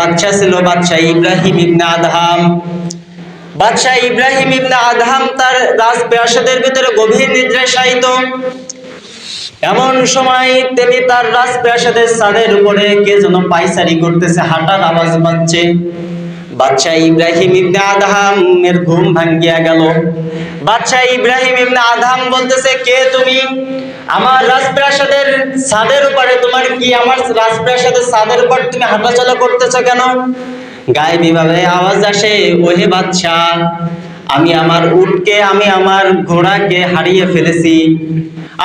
বাচ্চা ছিল বাদশাহ ইব্রাহিম ইবনা আদহাম। বাদশাহ ইব্রাহিম ইবনা আদহাম তার রাজপ্রাসাদের ভিতরে গভীর নিদ্রায় শায়িত। এমন সময় তিনি তার রাজপ্রাসাদের ছাদের উপরে কে যেন পাইচারি করতেছে, হাঁটার আওয়াজ পাচ্ছে। বাদশাহ ইব্রাহিম ইবনে আদহাম এর ঘুম ভাঙ্গিয়া গেল। বাদশাহ ইব্রাহিম ইবনে আদহাম বলতেছে, কে তুমি? আমার রাজপ্রাসাদের ছাদের উপরে তোমার কি আমার রাজপ্রাসাদের ছাদের উপর তুমি হাঁটাচলা করতেছো কেন? গায়ে ভাবে আওয়াজ আসে, ওহে বাচ্চা আমি আমার উটকে, আমি আমার ঘোড়াকে হারিয়ে ফেলেছি।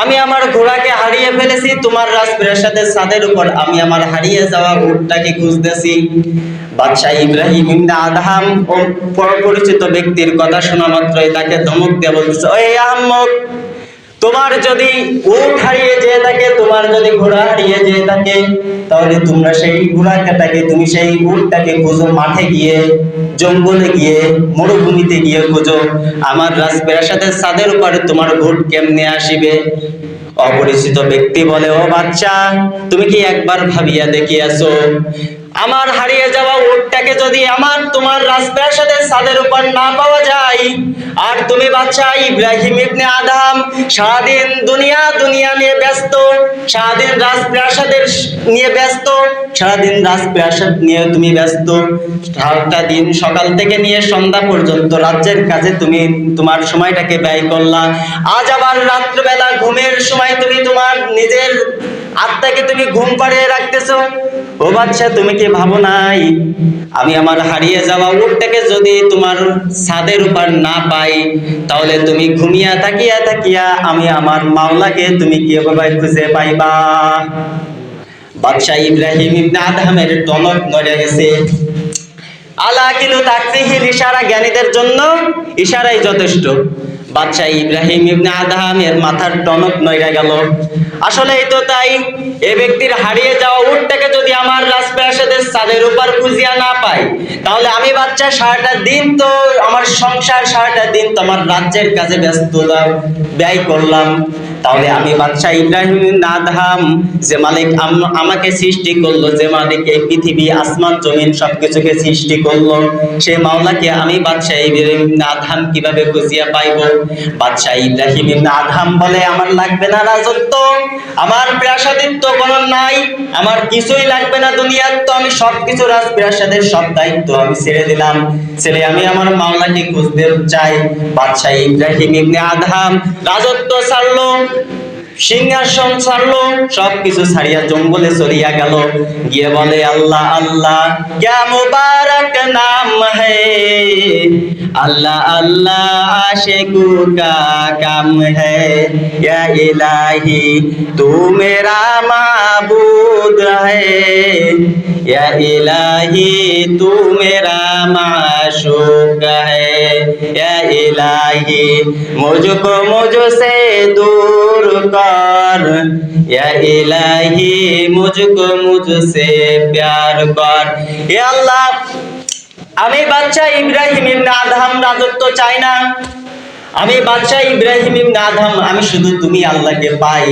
আমি আমার ঘোড়াকে হারিয়ে ফেলেছি, তোমার রাজপ্রাসাদের ছাদের উপর আমি আমার হারিয়ে যাওয়া উটটাকে খুঁজতেছি। বাদশাহ ইব্রাহিম ইবনে আদহাম ও পরিচিত ব্যক্তির কথা শোনা মাত্রই তাকে ধমক দিয়ে বলতেছে, ওই আহম্মক তোমার যদি উট হারিয়ে যেয়ে থাকে, তোমার যদি ঘোড়া হারিয়ে যেয়ে থাকে, তাহলে তোমরা সেই ঘোড়াটাকে তুমি সেই উটটাকে খোঁজো, মাঠে গিয়ে, জঙ্গলে গিয়ে, মরুভূমিতে গিয়ে খোঁজো। আমার রাজপ্রাসাদের ছাদের উপরে তোমার ভোট কেমনে আসিবে? অপরিচিত ব্যক্তি বলে, ও বাচ্চা, তুমি কি একবার ভাবিয়া দেখিয়াছো? আমার হারিয়ে যাওয়া উটটাকে যদি আমার তোমার রাজপ্রাসাদের ছাদের উপর না পাওয়া যায়, আর তুমি বাচ্চা ইব্রাহিম ইবনে আদম সারাদিন দুনিয়া দুনিয়া নিয়ে ব্যস্ত, সারাদিন রাজপ্রাসাদের নিয়ে ব্যস্ত, সারাদিন রাজপ্রাসাদ নিয়ে তুমি ব্যস্ত, সারাটা দিন সকাল থেকে নিয়ে সন্ধ্যা পর্যন্ত রাজ্যের কাজে তুমি তোমার সময়টাকে ব্যয় করলা। আজ আবার রাত্রবেলা ঘুমের সময় তুমি তোমার নিজের আত্মাকে তুমি ঘুম পাড়িয়ে রাখতেছ? ও বাচ্চা, তুমি কি ভাবো নাই? আমি আমার হারিয়ে যাওয়া উটটাকে যদি তোমার ছাদের উপর না পাই, তাহলে তুমি ঘুমিয়া থাকিয়া থাকিয়া আমি আমার মাওলাকে তুমি কি কীভাবে খুঁজে পাইবা? বাদশাহ ইব্রাহিম ইবনে আদহামের টনক নড়ে গেছে। আলা কিলু ইশারা জ্ঞানীদের জন্য ইশারাই যথেষ্ট। বাদশাহ ইব্রাহিম ইবনে আদহামের মাথার টনক নইরা গেল। আসলে এই তো তাই, এ ব্যক্তির হারিয়ে যাওয়া উটটাকে যদি আমার রাজপ্রাসাদের ছাদের উপর খুঁজিয়া না পাই, তাহলে আমি বাচ্চা সারাটা দিন তো আমার সংসার, সারাটা দিন তো আমার রাজ্যের কাজে ব্যস্ত ব্যয় করলাম। তাহলে আমি বাদশাহ ইব্রাহিম নাদহাম যে মালিক আমাকে সৃষ্টি করল, যে মালিক এই পৃথিবী, আসমান, জমিন সবকিছুকে সৃষ্টি করল, সে মাওলাকে আমি বাদশাহ ইব্রাহিম নাদহাম কীভাবে খুঁজিয়া পাইবো? বাদশাহ ইব্রাহিম ইবনে আদহাম বলে, আমার লাগবে না রাজত্ব, আমার প্রাসাদিত্ব কোনো নাই, আমার কিছুই লাগবে না দুনিয়ার তো, আমি সবকিছু রাজপ্রাসাদের সব দায়িত্ব আমি ছেড়ে দিলাম, ছেড়ে আমি আমার মাওলাকে খুঁজতে চাই। বাদশাহ ইব্রাহিম ইবনে আদহাম রাজত্ব ছাড়লো। সিংহাসন ছাড়লো, সবকিছু ছাড়িয়া জঙ্গলে চলিয়া গেল। গিয়ে বলে, আল্লাহ আল্লাহ, ক্যা মুবারক নাম হে? আল্লাহ আল্লাহ, আশিকু কা কাম হে? ইয়া ইলাহি, তু মেরা মাবুদ হে? ইয়া ইলাহি, তু মেরা মাশুক হে? ইয়া ইলাহি, মুঝকো মুঝ সে দূর কর कर या इलाही मुझको मुझसे प्यार कर या अल्लाह আমি বাচ্চা ইব্রাহিম ইবনে আদহাম রাজত্ব চাই না আমি বাচ্চা ইব্রাহিম ইবনে আদহাম আমি শুধু তুমি আল্লাহকে পাই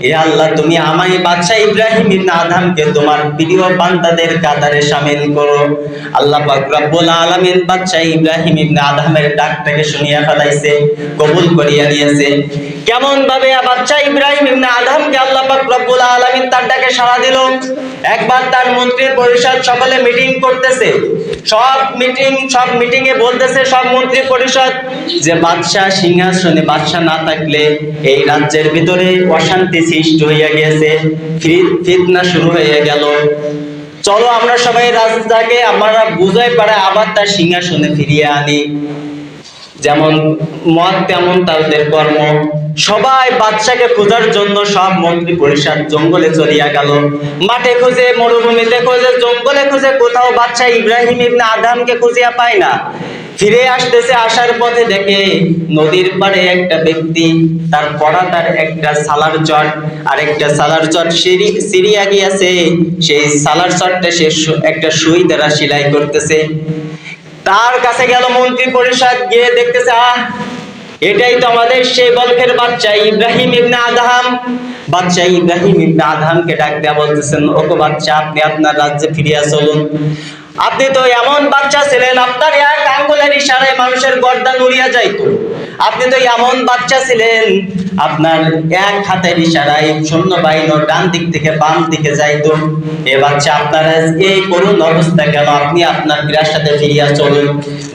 এ আল্লাহ তুমি আমায় বাচ্চা ইব্রাহিম ইবনে আদহামকে তোমার প্রিয় বান্দাদের কাতারে শামিল করো আল্লাহ পাক রব্বুল আলামিন বাচ্চা ইব্রাহিম ইবনে আদহামের ডাকটাকে শুনিয়া ফেলাইছে কবুল করিয়া নিয়েছে কেমন ভাবে বাচ্চা ইব্রাহিম ইবনে আদহামকে আল্লাহ পাক রব্বুল আলামিন তার ডাকে সাড়া দিল। একবার তার মন্ত্রী পরিষদ সকলে মিটিং করতেছে। সব মিটিং সব মিটিং এ বলতেছে সব মন্ত্রী পরিষদ যে, বাদশাহ সিংহাসনে বাদশাহ না থাকলে এই রাজ্যের ভিতরে অশান্তি সৃষ্টি হইয়া গিয়েছে। ফিত- ফিতনা শুরু হয়ে গেল। চলো আমরা সবাই রাজাকে আমরা বুঝাই পারে আবার তার সিংহাসনে ফিরিয়ে আনি। যেমন মত তেমন তাদের কর্ম। সবাই বাদশাকে খোঁজার জন্য সব মন্ত্রী পরিষদ জঙ্গলে চলিয়া গেল। মাঠে খুঁজে মরুভূমিতে খুঁজে, জঙ্গলে খুঁজে কোথাও বাদশা ইব্রাহিম ইবনে আদমকে খুঁজিয়া পায় না। ফিরে আসতেছে আসার পথে দেখে নদীর পাড়ে একটা ব্যক্তি, তার পড়া তার একটা সালার চট, আর একটা সালার চট সিঁড়ি সিরিয়া গিয়াছে। সেই সালার চটটা সু- একটা সুই দ্বারা সেলাই করতেছে। তার কাছে গেল মন্ত্রী পরিষদ, গিয়ে দেখতেছে, আহ, এটাই তো আমাদের সেই বলকের বাচ্চা, ইব্রাহিম ইবনে আদহাম। বাচ্চা ইব্রাহিম ইবনে আদহামকে ডাক দেওয়া বলতেছেন ওকে বাচ্চা, আপনি আপনার রাজ্যে ফিরিয়া চলুন। আপনি তো এমন বাচ্চা ছিলেন, আপনার এক আঙ্গুলের ইশারায় মানুষের গর্দান উড়িয়া যাইতো। আপনি তো এমন বাচ্চা ছিলেন, আপনার এক হাতের ইশারায় সৈন্য বাহিনী ডান দিক থেকে বাম দিকে যাইতো। এ বাচ্চা আপনার এই করুণ অবস্থা কেন? আপনি আপনার বিরার সাথে ফিরিয়া চলুন।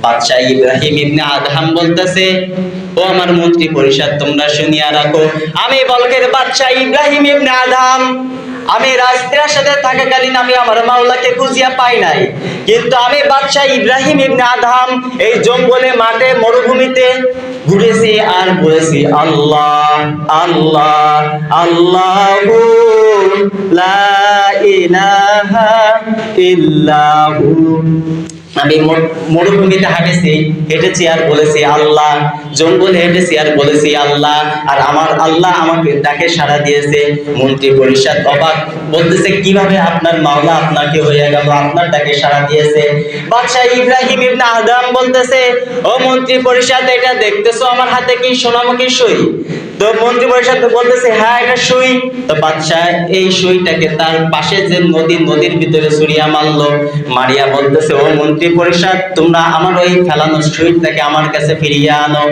বাচ্চা ইব্রাহিম ইবনে আদহাম বলতেছে, ও আমার মন্ত্রী পরিষদ, তোমরা শুনিয়া রাখো। আমি বলকের বাচ্চা ইব্রাহিম ইবনে আদহাম আমি রাস্তার সাথে থাকাকালীন আমি আমার মাওলাকে খুঁজিয়া পাই নাই। কিন্তু আমি বাদশাহ ইব্রাহিম ইবনে আদহাম এই জঙ্গলে, মাঠে, মরুভূমিতে ঘুরেছি আর বলেছি, আল্লাহ আল্লাহ আল্লাহু লা ইলাহা ইল্লাহু। আমি মরুভূমিতে হাঁটেছি, হেঁটেছি আর বলেছি, আল্লাহ, জঙ্গলে হেঁটেছি আর বলেছি, আল্লাহ, আর আমার আল্লাহ আমাকে ডাকে সাড়া দিয়েছে। মন্ত্রী পরিষদ অবাক বলতেছে, কীভাবে আপনার মাওলা আপনাকে হয়ে গেল, আপনার ডাকে সাড়া দিয়েছে? বাদশাহ ইব্রাহিম ইবনে আদম বলতেছে, ও মন্ত্রী পরিষদ, এটা দেখতেছো আমার হাতে কি সোনামুখী সুই? তো মন্ত্রী পরিষদ বলতেছে হ্যাঁ এটা সুই। তো বাদশাহ এই সুইটাকে তার পাশে যে নদী, নদীর ভিতরে ছুরিয়া মারলো, মারিয়া বলতেছে, ও মন্ত্রী পরিষদ, তোমরা আমার ওই ফেলানো সুইটাকে আমার কাছে ফিরিয়ে আনো।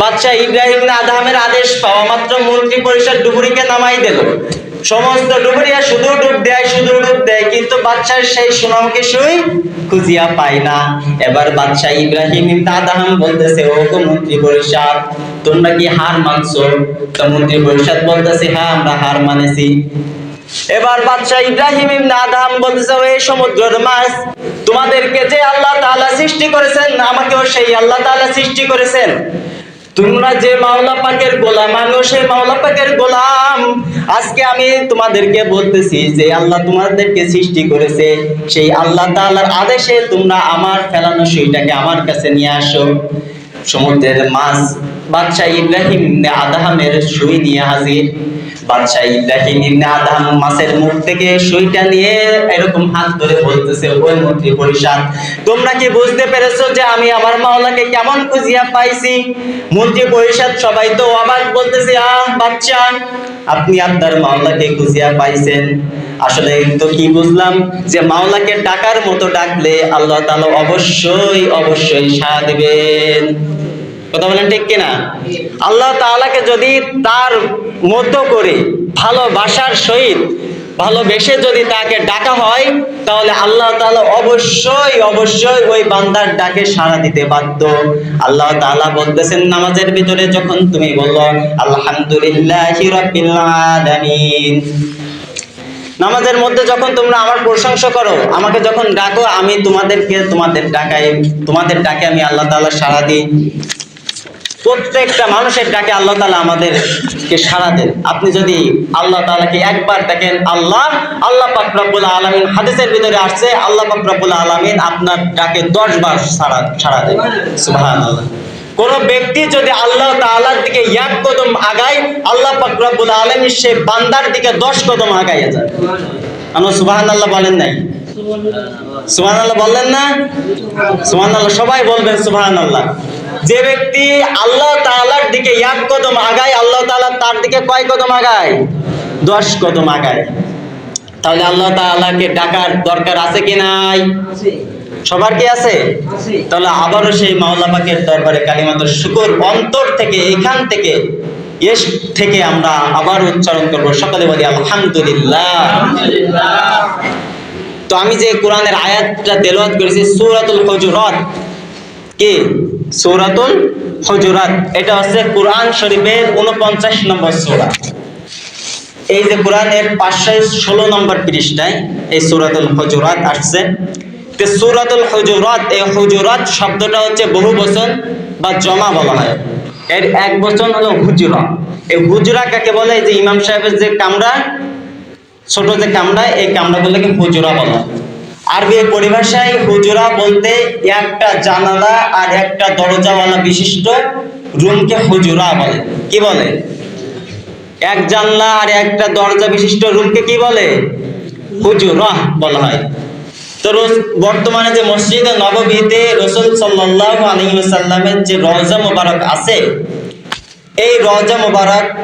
বাদশাহ ইব্রাহিম আদহামের আদেশ পাওয়া মাত্র মন্ত্রী পরিষদ ডুবুরিকে নামাই দিল। সমস্ত ডুবুরিয়া শুধু ডুব দেয়, শুধু ডুব দেয়, কিন্তু বাদশার সেই সোনামকে সুই খুঁজিয়া পায় না। এবার বাদশাহ ইব্রাহিম আদহাম বলতেছে, ও মন্ত্রী পরিষদ তোমরা কি হার মানছো? তো মন্ত্রী পরিষদ বলতেছে হ্যাঁ আমরা হার মানেছি। এবার বাদশাহ ইব্রাহিম ইবনে আদহাম বলতেছে ও এই সমুদ্রের মাছ, তোমাদেরকে যে আল্লাহ তাআলা সৃষ্টি করেছেন, আমাকেও সেই আল্লাহ তাআলা সৃষ্টি করেছেন। তোমরা যে মাওলা পাকের গোলাম, আমিও সেই মাওলা পাকের গোলাম। আজকে আমি তোমাদেরকে বলতেছি যে আল্লাহ তোমাদেরকে সৃষ্টি করেছে। সেই আল্লাহ তাআলার আদেশে তোমরা আমার ফেলানো সেইটাকে আমার কাছে নিয়ে আসো। সমুদ্রের মাছ বাদশাহ ইব্রাহিম ইবনে আদহামের সুই নিয়ে হাজির। বাদশাহ ইব্রাহিম ইবনে আদহাম মাছের মুখ থেকে সুইটা নিয়ে এরকম হাত ধরে বলতেছে ওই মন্ত্রী পরিষদ, তোমরা কি বুঝতে পেরেছ যে আমি আমার মাওলাকে কেমন খুঁজিয়া পাইছি? মন্ত্রী পরিষদ সবাই তো আবার বলতেছে, আহ বাচ্চা আপনি আপনার মাওলাকে খুঁজিয়া পাইছেন। আসলে তো কি বুঝলাম যে মাওলাকে ডাকার মতো ডাকলে আল্লাহ তাআলা অবশ্যই অবশ্যই সাড়া দিবেন। কথা বলেন ঠিক কিনা? আল্লাহ তাআলাকে যদি তার মতো করে ভালোবাসার সহিত ভালোবেসে যদি তাকে ডাকা হয়, তাহলে আল্লাহ তাআলা অবশ্যই অবশ্যই ওই বান্দার ডাকে সাড়া দিতে বাধ্য। আল্লাহ তাআলা বলতেছেন নামাজের ভিতরে যখন তুমি বলল, আলহামদুলিল্লাহি রাব্বিল আলামিন। নামাজের মধ্যে যখন তোমরা আমার প্রশংসা করো, আমাকে যখন ডাকো, আমি তোমাদেরকে তোমাদের ডাকাই তোমাদের ডাকে আমি আল্লাহ তাআলা সাড়া দিই। প্রত্যেকটা মানুষের ডাকে আল্লাহ তাআলা আমাদেরকে সাড়া দেন। আপনি যদি আল্লাহ তাআলাকে একবার দেখেন, আল্লাহ আল্লাহ পাক রব্বুল আলামিন হাদিসের ভিতরে আসছে, আল্লাহ পাক রব্বুল আলামিন আপনার ডাকে 10 বার সাড়া সাড়া দেন। সুবহানাল্লাহ। কোন ব্যক্তি যদি আল্লাহ তাআলার দিকে এক কদম আগায়, আল্লাহ পাক রব্বুল সে বান্দার দিকে 10 কদম আগাইয়া যায়। আমরা সুবহানাল্লাহ বলেন নাই? সুবহানাল্লাহ বললেন না? সুবহানাল্লাহ সবাই বলবেন সুবহানাল্লাহ। যে ব্যক্তি আল্লাহ তালার দিকে এক কদম আগায় আল্লাহ তাআলা তার দিকে কয় কদম আগায়? দশ কদম আগায়। তাহলে আল্লাহ তাআলাকে ডাকার দরকার আছে কি নাই? সবার কি আছে? তাহলে আবারও সেই মাওলা পাকের দরবারে কালিমাতুর শুকর অন্তর থেকে এখান থেকে এস থেকে আমরা আবার উচ্চারণ করব। সকালে বলি আলহামদুলিল্লাহ। তো আমি যে কোরআনের আয়াতটা তেলাওয়াত করেছি সূরাতুল হুজুরাত কি? সূরাতুল হুজুরাত। এটা হচ্ছে কোরআন শরীফের 49 নম্বর সূরা। এই যে কোরআনের পাঁচশো ষোলো নম্বর পৃষ্ঠায় এই সূরাতুল হুজুরাত আসছে। তো সূরাতুল হুজুরাত, এই হুজুরাত শব্দটা হচ্ছে বহু বচন বা জমা বলা হয়। এর এক বচন হলো হুজুরা। এই হুজুরা কাকে বলে? যে ইমাম সাহেবের যে কামরা, ছোট যে কামরা, এই কামরাগুলোকে হুজুরা বলা। হয়। আরবি পরিভাষায় হুজুরা বলতে একটা জানালা আর একটা দরজাওয়ালা বিশিষ্ট রুমকে হুজুরা বলে। কি বলে? এক জানলা আর একটা দরজা বিশিষ্ট রুমকে কি বলে? হুজুরা বলা হয়। তো রোজ- বর্তমানে যে মসজিদে নববীতে রসুল সাল্লাল্লাহু আলাইহি ওয়াসাল্লামের যে রওজা মোবারক আছে, এই রজা মুবারক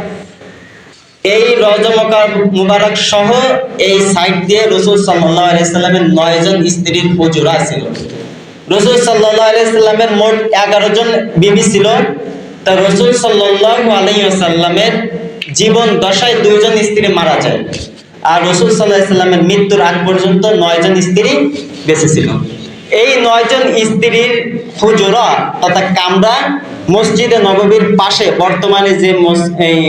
এই রজা মুবারক সহ এই সাইড দিয়ে রসুল সাল্লাহ আলাইসাল্লামের নয় জন স্ত্রীর হুজুরা ছিল। রসুল সাল্লাহ আলাইসাল্লামের মোট এগারো জন বিবি ছিল। তা রসুল সাল্লাহ আলাইসাল্লামের জীবন দশায় দুইজন স্ত্রী মারা যায়। আর রসুল সাল্লাহ সাল্লামের মৃত্যুর আগ পর্যন্ত নয় জন স্ত্রী বেঁচে ছিল। এই নয়জন স্ত্রীর হুজুরা তথা কামরা মসজিদে নববীর পাশে বর্তমানে যে এই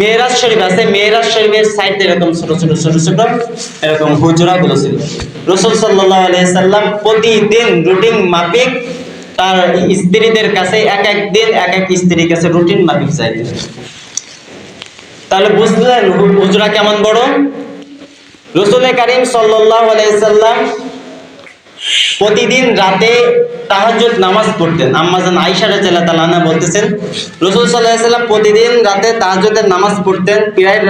মেয়েরাজ শরীফ আছে মেয়েরাজ শরীফের সাইডে এরকম ছোট ছোট ছোট ছোট, এরকম হুজুরা গুলো ছিল। রসুল সাল্লাহ আলাইসাল্লাম প্রতিদিন রুটিন মাফিক, তার স্ত্রীদের কাছে এক এক দিন এক এক স্ত্রীর কাছে রুটিন মাফিক চাইতেন তাহলে বুঝলেন হুজরা কেমন বড়? রসুল করিম সাল্লাহ আলাইসাল্লাম প্রতিদিন রাতে তাহাজ্জুদ নামাজ পড়তেন। আম্মাজান আয়েশা রাদিয়াল্লাহু তাআলা বলতেছেন, রাসূল সাল্লাল্লাহু সাল্লাম প্রতিদিন রাতে তাহাজ্জুদের নামাজ পড়তেন, প্রায়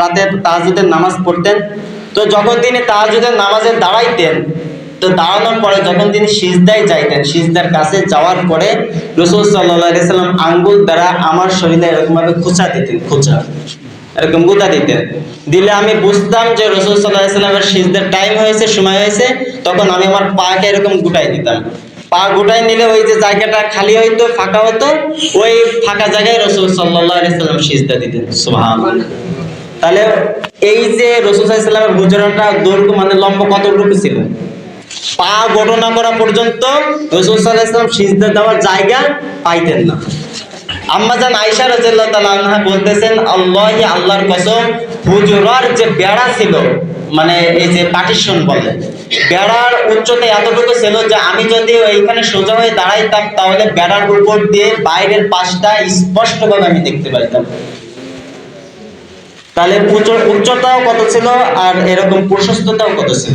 রাতে তাহাজ্জুদের নামাজ পড়তেন। তো যখন তিনি তাহাজ্জুদের নামাজে দাঁড়াইতেন, তো দাঁড়ানোর পরে যখন তিনি সিজদায় যাইতেন, সিজদার কাছে যাওয়ার পরে রসুল আলাইহি সাল্লাম আঙ্গুল দ্বারা আমার শরীরে এরকমভাবে খোঁচা দিতেন, খোঁচা। এরকম গুতা দিতেন। দিলে আমি বুঝতাম যে রসুল সাল্লাহ সাল্লামের সিজদের টাইম হয়েছে, সময় হয়েছে, তখন আমি আমার পাকে এরকম গুটাই দিতাম। পা গুটাই নিলে ওই যে জায়গাটা খালি হইতো, ফাঁকা হতো, ওই ফাঁকা জায়গায় রসুল সাল্লাহ সাল্লাম সিজদা দিতেন। সুবহান। তাহলে এই যে রসুল সাল্লামের গুজরাটা দৈর্ঘ্য মানে লম্বা কতটুকু ছিল? পা গঠনা করা পর্যন্ত রসুল সাল্লাহ সাল্লাম সিজদা দেওয়ার জায়গা পাইতেন না। আম্মাজান আয়েশা রাদিয়াল্লাহু তাআলা আনহা বলতেছেন আল্লাহি আল্লাহর কসম, হুজুরার যে বেড়া ছিল মানে এই যে পার্টিশন বলে, বেড়ার উচ্চতা এতটুকু ছিল যে আমি যদি ওইখানে সোজা হয়ে দাঁড়াইতাম, তাহলে বেড়ার উপর দিয়ে বাইরের পাশটা স্পষ্টভাবে আমি দেখতে পাইতাম। তাহলে উচ্চ- উচ্চতাও কত ছিল আর এরকম প্রশস্ততাও কত ছিল?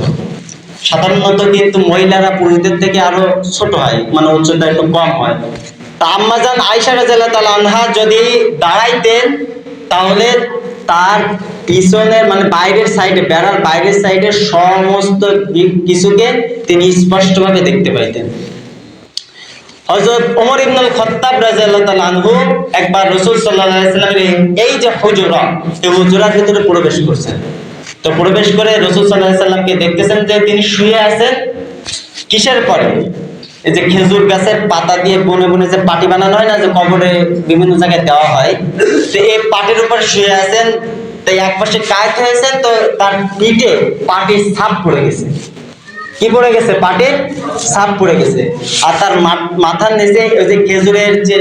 সাধারণত কিন্তু মহিলারা পুরুষদের থেকে আরও ছোট হয় মানে উচ্চতা একটু কম হয়। তা আম্মাজান আয়েশা রাদিয়াল্লাহু তাআলা আনহা যদি দাঁড়াইতেন, তাহলে তার পিছনের মানে বাইরের সাইডে বেড়ার বাইরের সাইডে সমস্ত কিছুকে তিনি স্পষ্টভাবে দেখতে পাইতেন। হযরত ওমর ইবনুল খাত্তাব রাদিয়াল্লাহু তাআলা আনহু একবার রাসূল সাল্লাল্লাহু আলাইহি সাল্লামের এই- এই যে হুজুরা, এই হুজুরার ভিতরে প্রবেশ করছেন। তো প্রবেশ করে রাসূল সাল্লাল্লাহু আলাইহি সাল্লামকে দেখতেছেন যে তিনি শুয়ে আছেন। কিসের পরে? এই যে খেজুর গাছের পাতা দিয়ে বনে বনে যে পাটি বানানো হয় না, যে কবরে বিভিন্ন জায়গায় দেওয়া হয়, তো এই পাটির উপর শুয়ে আছেন তো এক পাশে কায়ত হয়েছেন, তো তার পিঠে পাটির ছাপ পড়ে গেছে। কি পড়ে গেছে? পাটে সাপ পড়ে গেছে। আর তার মাথার নিচে ওই যে খেজুরের যে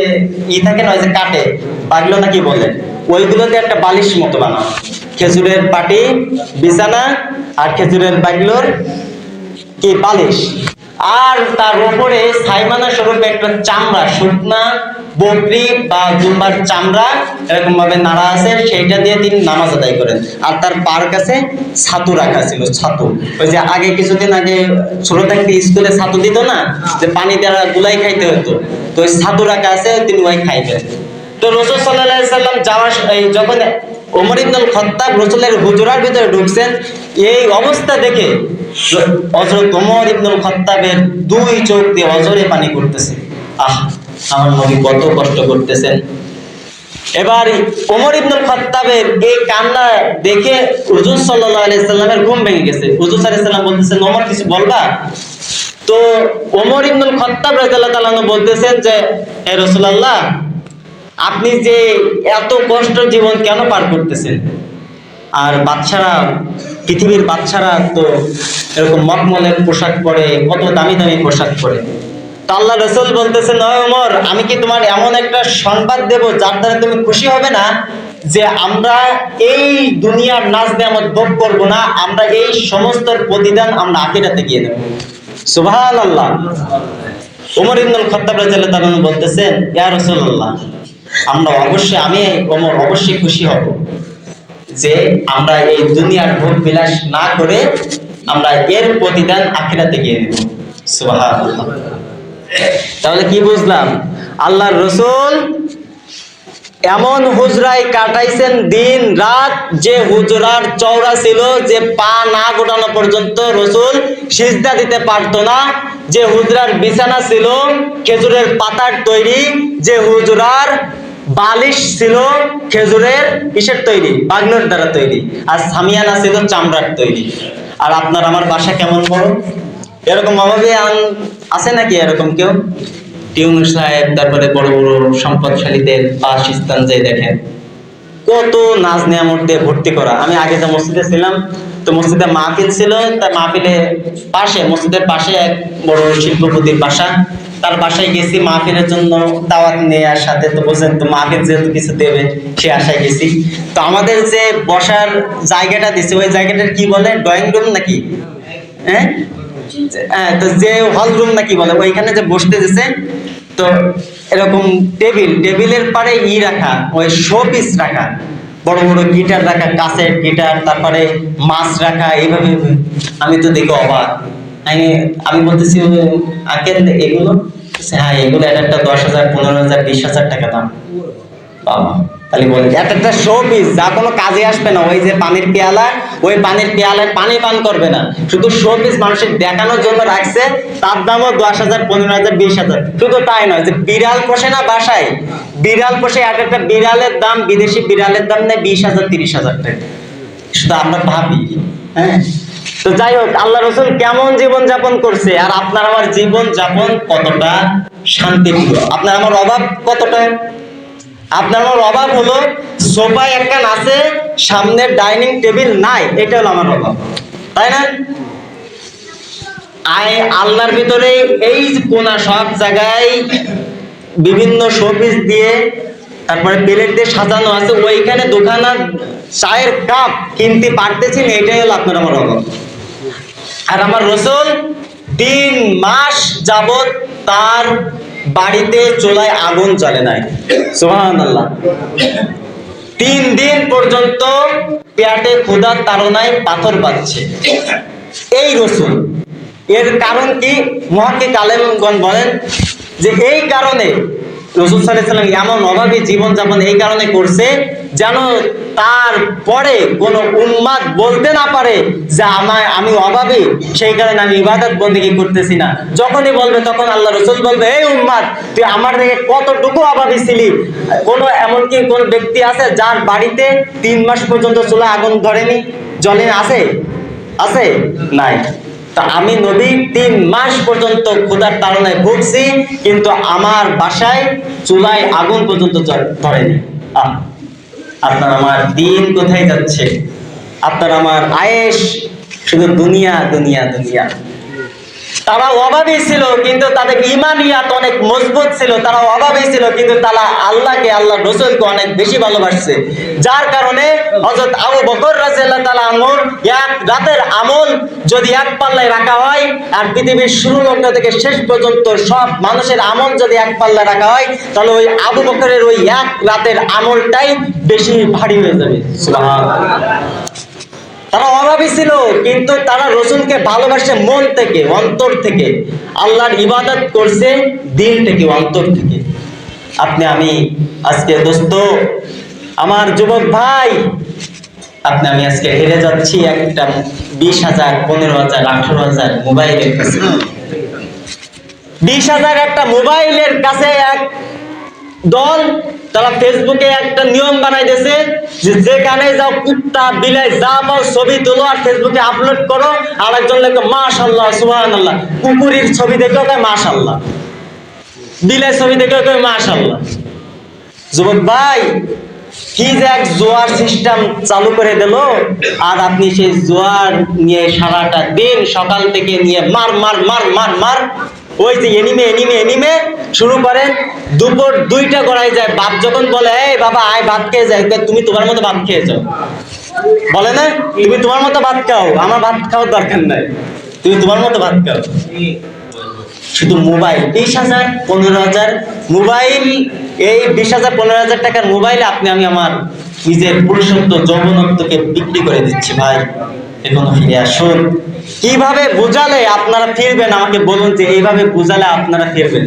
ই থাকে না, ওই যে কাটে বাগলো নাকি বলে? ওইগুলোতে একটা বালিশ মতো বানানো। খেজুরের পাটি, বিছানা আর খেজুরের বাগলোর কি বালিশ? আর তার উপরে সাইমানা স্বরূপ একটা চামড়া শুকনা বকরি বা জুম্বার চামড়া এরকম ভাবে নাড়া আছে, সেইটা দিয়ে তিনি নামাজ আদায় করেন। আর তার পার কাছে ছাতু রাখা ছিল, ছাতু। ওই যে আগে কিছুদিন আগে ছোট থাকতে স্কুলে ছাতু দিত না, যে পানি দ্বারা গুলাই খাইতে হতো তো ওই ছাতু রাখা আছে, তিনি ওই খাইবেন। তো রসুল সাল্লাহ সাল্লাম যাওয়ার যখন ওমর ইবনুল খত্তাব রসুলের হুজুরার ভিতরে ঢুকছেন, এই অবস্থা দেখে হযরত ওমর ইবনুল খত্তাবের দুই চোখ দিয়ে অজরে পানি করতেছে আহ, আমার নবী কত কষ্ট করতেছেন। এবার ওমর ইবনুল খত্তাবের এই কান্না দেখে হুজুর সাল্লাল্লাহু আলাইহি সাল্লামের ঘুম ভেঙে গেছে। হুজুর সাল্লাল্লাহু আলাইহি সাল্লাম বলতেছেন ওমর কিছু বলবা? তো ওমর ইবনুল খত্তাব রাদিয়াল্লাহু তাআলা বলতেছেন যে হে রাসূলুল্লাহ, আপনি যে এত কষ্ট জীবন কেন পার করতেছেন? আর বাচ্চারা পৃথিবীর বাচ্চারা তো এরকম মখমলের পোশাক পরে, কত দামি দামি পোশাক পরে। তো আল্লাহ রসুল বলতেছে নয় ওমর, আমি কি তোমার এমন একটা সংবাদ দেব যার দ্বারা তুমি খুশি হবে না? যে আমরা এই দুনিয়ার নাচ নেয়ামত ভোগ করব না, আমরা এই সমস্ত প্রতিদান আমরা আখিরাতে গিয়ে দেবো। সুবহান আল্লাহ ওমর খাত্তাব রাদিয়াল্লাহু তাআলা বলতেছেন, ইয়া রাসূলুল্লাহ, আমরা অবশ্যই, আমি ওমর অবশ্যই খুশি হব। যে আমরা এই দুনিয়ার ভোগ বিলাস না করে আমরা এর প্রতিদান আখিরাতে গিয়ে নেব তাহলে কি বুঝলাম? আল্লাহর রসুল এমন হুজরায় কাটাইছেন দিন রাত যে হুজরার চওড়া ছিল যে পা না গোটানো পর্যন্ত রসুল সিজদা দিতে পারতো না। যে হুজরার বিছানা ছিল, খেজুরের পাতার তৈরি, যে হুজরার বালিশ ছিল খেজুরের কিসের তৈরি, বাগনোর দ্বারা তৈরি। আর সামিয়ানা ছিল চামড়ার তৈরি। আর আপনার আমার বাসা কেমন বড় এরকম অভাবে আছে নাকি এরকম কেউ? টিউন সাহেব, তারপরে বড় বড় সম্পদশালীদের বাসস্থান যে দেখেন। কত নাজ নিয়ামত দিয়ে ভর্তি করা। আমি আগে যে মসজিদে ছিলাম তো মসজিদে মাহফিল ছিল তা মাহফিলে পাশে মসজিদের পাশে এক বড় শিল্পপতির বাসা। তার বাসায় গেছি মাহফিলের জন্য দাওয়াত নেওয়ার সাথে তো বলছেন তো মাহফিল যেহেতু কিছু দেবে সে আশায় গেছি। তো আমাদের যে বসার জায়গাটা দিছে ওই জায়গাটার কি বলে? ড্রয়িং রুম নাকি? হ্যাঁ? হ্যাঁ, তো যে হল রুম নাকি বলে ওইখানে যে বসতে দিছে তো এরকম টেবিল টেবিলের পারে ই রাখা ওই শো পিস রাখা। বড় বড় গিটার রাখা কাসেট গিটার তারপরে মাছ রাখা, এইভাবে আমি তো দেখি অবাক। আমি আমি বলতেছি আঁকেন এগুলো? হ্যাঁ এগুলো এক একটা দশ হাজার, পনেরো হাজার, বিশ হাজার টাকা দাম। বাবা। তাহলে বলে এক একটা শো পিস যা কোনো কাজে আসবে না। ওই যে পানির পেয়ালা, ওই পানির পেয়ালায় পানি পান করবে না। শুধু শো পিস মানুষের দেখানোর জন্য রাখছে, তার দামও দশ হাজার, পনেরো হাজার, বিশ হাজার। শুধু তাই নয়, যে বিড়াল পোষে না বাসায়? বিড়াল পোষে এক একটা বিড়ালের দাম, বিদেশি বিড়ালের দাম নেয় বিশ হাজার, তিরিশ হাজার টাকা। শুধু আমরা ভাবি হ্যাঁ? তো যাই হোক, আল্লাহ রসুল কেমন জীবন যাপন করছে, আর আপনার আমার জীবন যাপন কতটা শান্তিপ্রিয়? আপনার আমার অভাব কতটা? আপনার আমার অভাব হলো, সোফায় একটা আছে সামনে ডাইনিং টেবিল নাই, এটা হলো আমার অভাব তাই না? আয় আল্লাহর ভিতরে এই কোনা সব জায়গায় বিভিন্ন শোপিস দিয়ে তারপরে প্লেট দিয়ে সাজানো আছে, ওইখানে দোকানা চায়ের কাপ কিনতে পারতেছি না, এটাই হলো আপনার আমার অভাব আর আমার রসুল তিন মাস যাবত তার বাড়িতে চোলায় আগুন জ্বলে নাই। সুবহান আল্লাহ তিন দিন পর্যন্ত পেটে ক্ষুধার তাড়নায় পাথর পাচ্ছে এই রসুল, এর কারণ কি? মহাকে কালেমগণ বলেন যে এই কারণে রসুল সাল্লাম এমন অভাবী জীবন যাপন এই কারণে করছে যেন তার পরে কোন উন্মাদ বলতে না পারে যে আমায়, আমি অভাবী, সেই কারণে আমি ইবাদত বন্দিগি করতেছি না। যখনই বলবে, তখন আল্লাহ রসুল বলবে, এই উন্মাদ তুই আমার থেকে কতটুকু অভাবী ছিলি? কোন, এমনকি কোন ব্যক্তি আছে যার বাড়িতে তিন মাস পর্যন্ত চুলা আগুন ধরেনি? জলে আছে? আছে? নাই। আমি নবী তিন মাস পর্যন্ত ক্ষুধার তাড়নায় ভুগছি, কিন্তু আমার বাসায় চুলায় আগুন পর্যন্ত ধরেনি। আপনার আমার দিন কোথায় যাচ্ছে? আপনার আমার আয়েস শুধু দুনিয়া দুনিয়া দুনিয়া। তারা অভাবী ছিল, কিন্তু তাদের ইমানিয়াত অনেক মজবুত ছিল। তারা অভাবী ছিল, কিন্তু তারা আল্লাহকে আল্লাহ রসুলকে অনেক বেশি ভালোবাসছে। যার কারণে হযরত আবু বকর রাদিয়াল্লাহু তাআলা আনহুর এক রাতের আমল যদি এক পাল্লায় রাখা হয়, আর পৃথিবীর শুরু লগ্ন থেকে শেষ পর্যন্ত সব মানুষের আমল যদি এক পাল্লায় রাখা হয়, তাহলে ওই আবু বকরের ওই এক রাতের আমলটাই বেশি ভারী হয়ে যাবে। তারা অভাবী ছিল, কিন্তু তারা রসুলকে ভালোবাসে মন থেকে, অন্তর থেকে। আল্লাহর ইবাদত করছে দিল থেকে, অন্তর থেকে। আপনি, আমি, আজকে দোস্ত, আমার যুবক ভাই, আপনি, আমি আজকে হেরে যাচ্ছি একটা বিশ হাজার, পনেরো হাজার, আঠারো হাজার মোবাইলের কাছে। বিশ হাজার একটা মোবাইলের কাছে এক দল তারা ফেসবুকে একটা নিয়ম বানাইতেছে যে যেখানে যাও কুত্তা, বিলাই, যা পাও ছবি তোলো আর ফেসবুকে আপলোড করো আর একজন লেখো মাশাল্লাহ সুহান আল্লাহ কুকুরির ছবি দেখেও কয় মাশাল্লাহ বিলাই ছবি দেখেও কয় মাশাল্লাহ যুবক ভাই, কি যে এক জোয়ার সিস্টেম চালু করে দিল, আর আপনি সেই জোয়ার নিয়ে সারাটা দিন সকাল থেকে নিয়ে মার মার মার মার মার, ওই যে এনিমে এনিমে এনিমে শুরু করে দুপুর দুইটা গড়াই যায়। বাপ যখন বলে, এই বাবা, আয় ভাত খেয়ে তা তুমি তোমার মতো ভাত খেয়ে যাও বলে না, তুমি তোমার মতো ভাত খাও, আমার ভাত খাওয়ার দরকার নাই। তুমি তোমার মতো ভাত খাও। শুধু মোবাইল, বিশ হাজার পনেরো হাজার মোবাইল, এই বিশ হাজার পনেরো হাজার টাকার মোবাইলে আপনি, আমি আমার নিজের পুরুষত্ব, যৌবনত্বকে বিক্রি করে দিচ্ছি, ভাই। এখন ফিরে আসুন। কীভাবে বুঝালে আপনারা ফিরবেন? আমাকে বলুন যে, এইভাবে বুঝালে আপনারা ফিরবেন।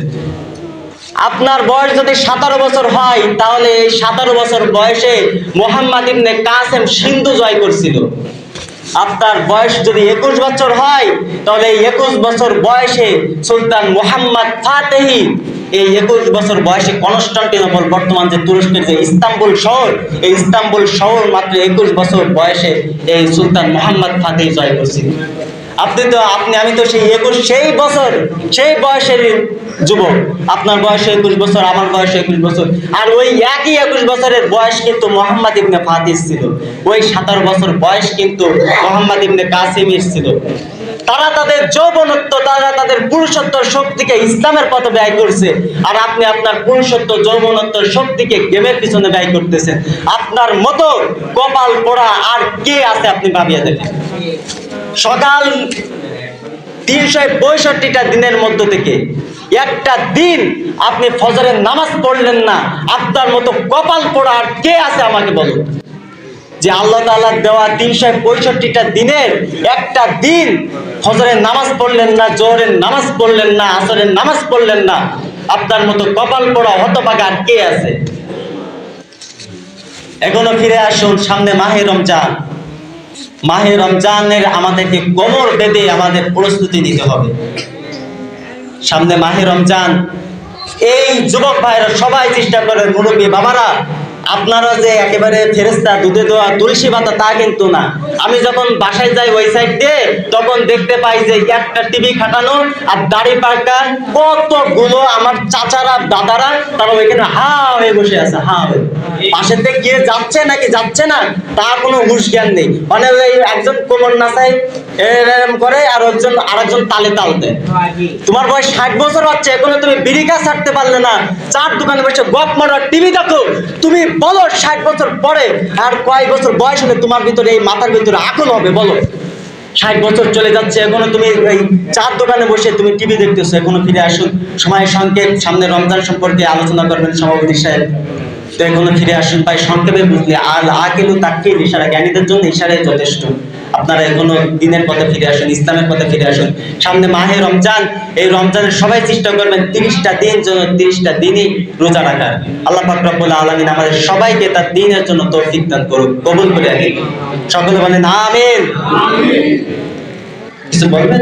আপনার বয়স যদি সতেরো বছর হয়, তাহলে এই সতেরো বছর বয়সে মোহাম্মদ ইবনে কাসেম সিন্ধু জয় করছিল। আপনার বয়স যদি একুশ বছর হয়, তাহলে এই একুশ বছর বয়সে সুলতান মোহাম্মদ ফাতেহি, এই একুশ বছর বয়সে কনস্টান্টিনোপল, বর্তমান যে তুরস্কের যে ইস্তাম্বুল শহর, এই ইস্তাম্বুল শহর মাত্র একুশ বছর বয়সে এই সুলতান মোহাম্মদ ফাতেহ জয় করছিল। আপনি তো, আপনি, আমি তো সেই একুশ, সেই বছর, সেই বয়সের যুবক। আপনার বয়স একুশ বছর, আমার বয়স একুশ বছর। আর ওই একই একুশ বছরের বয়স কিন্তু মোহাম্মদ ইবনে ফাতিস ছিল। ওই সাতারো বছর বয়স কিন্তু মোহাম্মদ ইবনে কাসিমির ছিল। তারা তাদের যৌবনত্ব, তারা তাদের পুরুষত্ব শক্তিকে ইসলামের পথে ব্যয় করছে। আর আপনি আপনার পুরুষত্ব, যৌবনত্ব শক্তিকে গেমের পিছনে ব্যয় করতেছেন। আপনার মতো কপাল পোড়া আর কে আছে আপনি ভাবিয়ে দেখেন? সকাল তিনশো পঁয়ষট্টিটা দিনের মধ্য থেকে একটা দিন আপনি ফজরের নামাজ পড়লেন না, আপনার মতো কপাল পোড়া আর কে আছে আমাকে বলুন যে আল্লাহ তাআলার দেওয়া তিনশো পঁয়ষট্টিটা দিনের একটা দিন ফজরের নামাজ পড়লেন না, জোহরের নামাজ পড়লেন না, আসরের নামাজ পড়লেন না, আপনার মতো কপাল পোড়া হতভাগা আর কে আছে? এখনও ফিরে আসুন সামনে মাহে রমজান। মাহে রমজানের আমাদেরকে কোমর বেঁধে আমাদের প্রস্তুতি নিতে হবে। সামনে মাহে রমজান, এই যুবক ভাইরা সবাই চেষ্টা করে মুরব্বী বাবারা, আপনারা যে একেবারে ফেরেস্তা দুধে দেওয়া তুলসী পাতা, তা কিন্তু না। আমি যখন বাসায় যাই ওই সাইড দিয়ে, তখন দেখতে পাই যে একটা টিভি খাটানো আর দাড়ি পাকা কতগুলো আমার চাচারা, দাদারা, তারা ওইখানে হা হয়ে বসে আছে, হা হয়ে। যাচ্ছে নাকি যাচ্ছে না তার কোনো হুঁশ জ্ঞান নেই। মানে ওই একজন কোমর এরম করে আর একজন, আরেকজন তালে তাল দেয়। তোমার বয়স ষাট বছর হচ্ছে, এখনও তুমি ছাড়তে পারলে না। চার দোকানে বসে গপ টিভি দেখো। তুমি বলো ষাট বছর পরে আর কয়েক বছর বয়স হলে তোমার ভিতরে, এই মাথার ভিতরে আকুল হবে, বলো। ষাট বছর চলে যাচ্ছে, এখনও তুমি এই চার দোকানে বসে তুমি টিভি দেখতেছো। এখনও ফিরে আসুন। সময়ের সংকেত, সামনে রমজান সম্পর্কে আলোচনা করবেন সভাপতি সাহেব। তো এখনও ফিরে আসুন ভাই, সংক্ষেপে বুঝলে, আর আকিলু তাকিল ইশারা, জ্ঞানীদের জন্য ইশারাই যথেষ্ট। আপনারা এখনও দিনের পথে ফিরে আসুন, ইসলামের পথে ফিরে আসুন। সামনে মাহে রমজান, এই রমজানের সবাই চেষ্টা করবেন তিরিশটা দিন জন্য তিরিশটা দিনই রোজা রাখার। আল্লাহ রব্বুল আলামিন আমাদের সবাইকে তার দিনের জন্য তৌফিক দান করুক। কবুল করে আগে। সকলে বলেন আমিন। কিছু বলবেন?